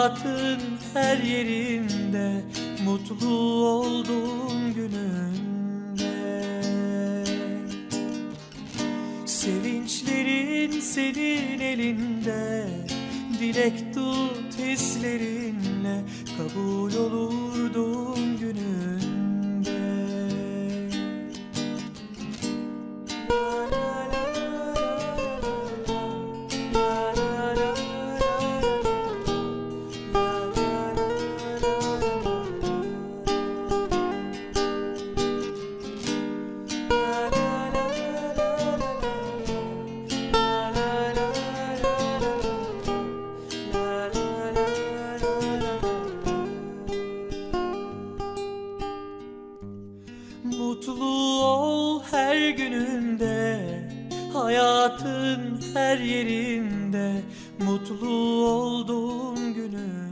Hayatın her yerinde Mutlu olduğun gününde. Sevinçlerin senin elinde Dilek tut hislerinle Kabul olur doğum gününde Mutlu ol her gününde Hayatın her yerinde. Mutlu olduğum günün